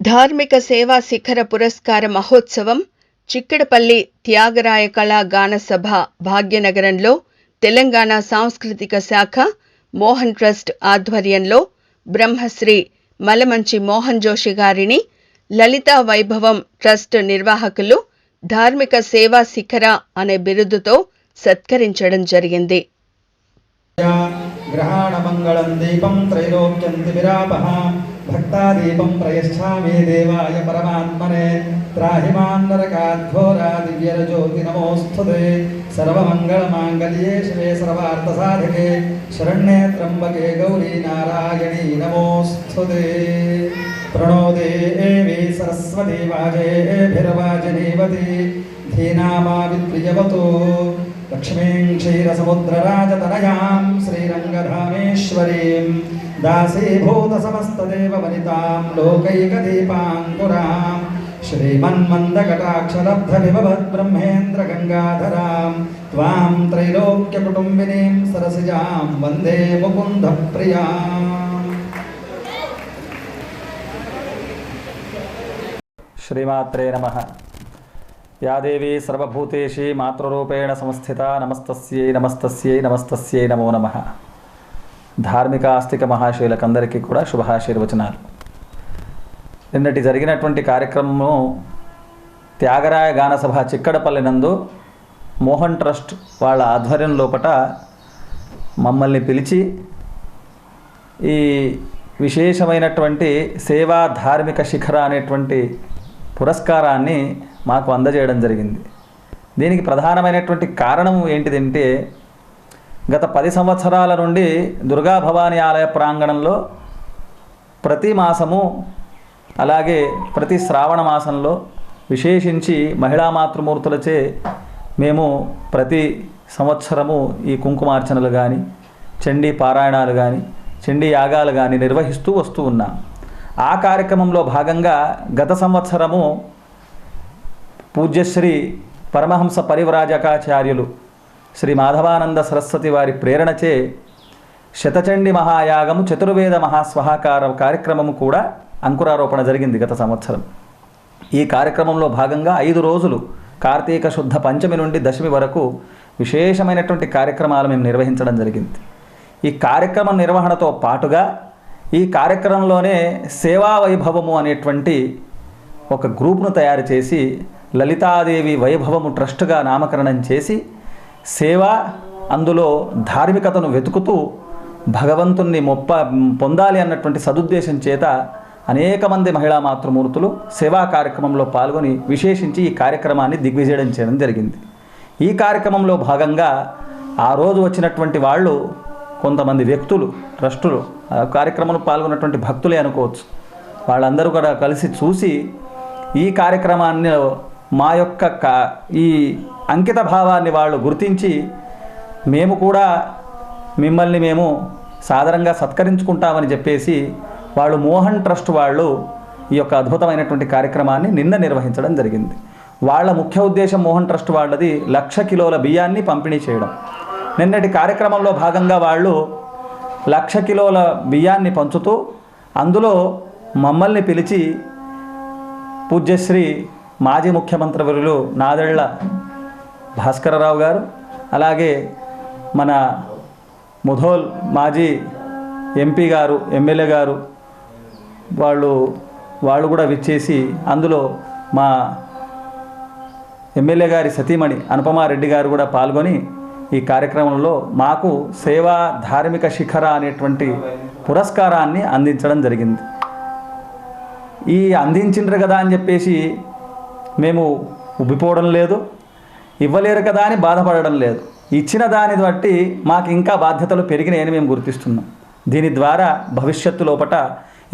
ధార్మిక సేవా శిఖర పురస్కార మహోత్సవం చిక్కడపల్లి త్యాగరాయ కళా గాన సభ భాగ్యనగరంలో తెలంగాణ సాంస్కృతిక శాఖ మోహన్ ట్రస్ట్ ఆధ్వర్యంలో బ్రహ్మశ్రీ మలమంచి మోహన్ జోషి గారిని లలితా వైభవం ట్రస్ట్ నిర్వాహకులు ధార్మిక సేవా శిఖర అనే బిరుదుతో సత్కరించడం జరిగింది. గ్రహాణమంగళం దీపం త్రైలోక్యంతి విరాపః భక్తాదీపం ప్రయశ్చామి దేవాయ పరమాత్మనే త్రాహిమాన్నరకాఘోరా దివ్యరజ్యోతి నమోస్తుతే సర్వమంగళమాంగళ్యే శివే సర్వార్థసాధకే శరణ్యే త్రంబకే గౌరీ నారాయణీ నమోస్తుతే ప్రణో దేవి సరస్వతి వాజేభిర్వాజనీవతి ధీనామావిత్రియవతు लक्ष्मीं क्षीरसमुद्रराजतनयां श्रीरङ्गधामेश्वरीं दासीभूतसमस्तदेववनितां लोकैकदीपाङ्कुरां श्रीमन्मन्दकटाक्षलब्धविभवद्ब्रह्मेन्द्रगङ्गाधरां त्वां त्रैलोक्यकुटुम्बिनीं सरसिजां वंदे मुकुन्दप्रियाम् श्रीमात्रे नमः। యాదేవి సర్వభూతేషి మాతృరూపేణ సంస్థిత నమస్తస్యై నమస్తస్యై నమస్తస్యై నమో నమ. ధార్మిక ఆస్తిక మహాశయులకందరికీ కూడా శుభాశీర్వచనాలు. నిన్నటి జరిగినటువంటి కార్యక్రమము త్యాగరాయ గానసభ చిక్కడపల్లి నందు మోహన్ ట్రస్ట్ వాళ్ళ ఆధ్వర్యం లోపట మమ్మల్ని పిలిచి ఈ విశేషమైనటువంటి సేవా ధార్మిక శిఖర అనేటువంటి పురస్కారాన్ని మాకు అందజేయడం జరిగింది. దీనికి ప్రధానమైనటువంటి కారణం ఏంటిదంటే గత పది సంవత్సరాల నుండి దుర్గా భవానీ ఆలయ ప్రాంగణంలో ప్రతి మాసము అలాగే ప్రతి శ్రావణ మాసంలో విశేషించి మహిళా మాతృమూర్తులచే మేము ప్రతి సంవత్సరము ఈ కుంకుమార్చనలు కానీ చండీ పారాయణాలు కానీ చండీ యాగాలు కానీ నిర్వహిస్తూ వస్తూ ఉన్నాం. ఆ కార్యక్రమంలో భాగంగా గత సంవత్సరము పూజ్యశ్రీ పరమహంస పరివ్రాజకాచార్యులు శ్రీ మాధవానంద సరస్వతి వారి ప్రేరణచే శతచండి మహాయాగము చతుర్వేద మహాస్వహాకార కార్యక్రమము కూడా అంకురారోపణ జరిగింది గత సంవత్సరం. ఈ కార్యక్రమంలో భాగంగా ఐదు రోజులు కార్తీక శుద్ధ పంచమి నుండి దశమి వరకు విశేషమైనటువంటి కార్యక్రమాలు మేము నిర్వహించడం జరిగింది. ఈ కార్యక్రమం నిర్వహణతో పాటుగా ఈ కార్యక్రమంలోనే సేవా వైభవము అనేటువంటి ఒక గ్రూప్ను తయారు చేసి లలితాదేవి వైభవము ట్రస్ట్గా నామకరణం చేసి సేవ అందులో ధార్మికతను వెతుకుతూ భగవంతుణ్ణి మొప్ప పొందాలి అన్నటువంటి సదుద్దేశం చేత అనేక మంది మహిళా మాతృమూర్తులు సేవా కార్యక్రమంలో పాల్గొని విశేషించి ఈ కార్యక్రమాన్ని దిగ్విజయం చేయడం జరిగింది. ఈ కార్యక్రమంలో భాగంగా ఆ రోజు వచ్చినటువంటి వాళ్ళు కొంతమంది వ్యక్తులు ట్రస్టులు కార్యక్రమంలో పాల్గొన్నటువంటి భక్తులే అనుకోవచ్చు. వాళ్ళందరూ కూడా కలిసి చూసి ఈ కార్యక్రమాన్ని మా యొక్క కా ఈ అంకిత భావాన్ని వాళ్ళు గుర్తించి మేము కూడా మిమ్మల్ని మేము సాధారణంగా సత్కరించుకుంటామని చెప్పేసి వాళ్ళు మోహన్ ట్రస్ట్ వాళ్ళు ఈ యొక్క అద్భుతమైనటువంటి కార్యక్రమాన్ని నిన్న నిర్వహించడం జరిగింది. వాళ్ళ ముఖ్య ఉద్దేశం మోహన్ ట్రస్ట్ వాళ్ళది లక్ష కిలోల బియ్యాన్ని పంపిణీ చేయడం. నిన్నటి కార్యక్రమంలో భాగంగా వాళ్ళు లక్ష కిలోల బియ్యాన్ని పంచుతూ అందులో మమ్మల్ని పిలిచి పూజ్యశ్రీ మాజీ ముఖ్యమంత్రి వరులు నాదెళ్ళ భాస్కరరావు గారు అలాగే మన ముధోల్ మాజీ ఎంపీ గారు ఎమ్మెల్యే గారు వాళ్ళు వాళ్ళు కూడా విచ్చేసి అందులో మా ఎమ్మెల్యే గారి సతీమణి అనుపమారెడ్డి గారు కూడా పాల్గొని ఈ కార్యక్రమంలో మాకు సేవా ధార్మిక శిఖర అనేటువంటి పురస్కారాన్ని అందించడం జరిగింది. ఈ అందించిండ్రు కదా అని చెప్పేసి మేము ఉబ్బిపోవడం లేదు ఇవ్వలేరు కదా అని బాధపడడం లేదు. ఇచ్చిన దాని బట్టి మాకు ఇంకా బాధ్యతలు పెరిగినాయని మేము గుర్తిస్తున్నాం. దీని ద్వారా భవిష్యత్తు లోపట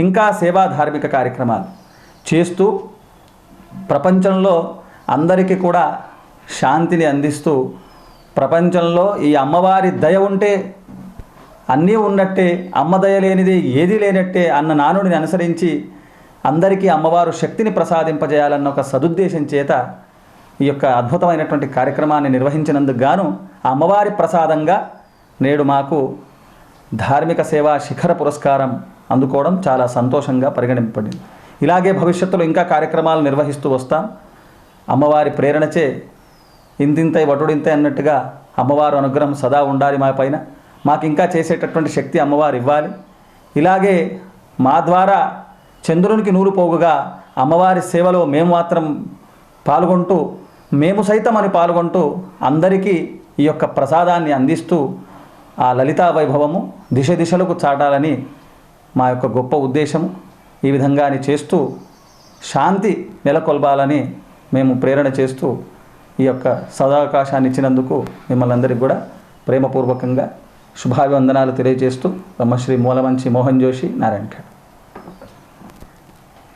ఇంకా సేవా ధార్మిక కార్యక్రమాలు చేస్తూ ప్రపంచంలో అందరికీ కూడా శాంతిని అందిస్తూ ప్రపంచంలో ఈ అమ్మవారి దయ ఉంటే అన్నీ ఉన్నట్టే అమ్మ దయ లేనిది ఏదీ లేనట్టే అన్న నానుడిని అనుసరించి అందరికీ అమ్మవారు శక్తిని ప్రసాదింపజేయాలన్న ఒక సదుద్దేశం చేత ఈ యొక్క అద్భుతమైనటువంటి కార్యక్రమాన్ని నిర్వహించినందుకు గాను ఆ అమ్మవారి ప్రసాదంగా నేడు మాకు ధార్మిక సేవా శిఖర పురస్కారం అందుకోవడం చాలా సంతోషంగా పరిగణింపబడింది. ఇలాగే భవిష్యత్తులో ఇంకా కార్యక్రమాలు నిర్వహిస్తూ వస్తాం. అమ్మవారి ప్రేరణచే ఇంతింతై వటుడింతై అన్నట్టుగా అమ్మవారు అనుగ్రహం సదా ఉండాలి మా పైన. మాకు ఇంకా చేసేటటువంటి శక్తి అమ్మవారు ఇవ్వాలి. ఇలాగే మా ద్వారా చంద్రునికి నూలు పోగుగా అమ్మవారి సేవలో మేము మాత్రం పాల్గొంటూ మేము సైతం అని పాల్గొంటూ అందరికీ ఈ యొక్క ప్రసాదాన్ని అందిస్తూ ఆ లలితా వైభవము దిశ దిశలకు చాటాలని మా యొక్క గొప్ప ఉద్దేశము. ఈ విధంగా చేస్తూ శాంతి నెలకొల్పాలని మేము ప్రేరణ చేస్తూ ఈ యొక్క సదావకాశాన్ని ఇచ్చినందుకు మిమ్మల్ని అందరికీ కూడా ప్రేమపూర్వకంగా శుభాభివందనాలు తెలియజేస్తూ బ్రహ్మశ్రీ మూలమంచి మోహన్ జోషి నారాయణ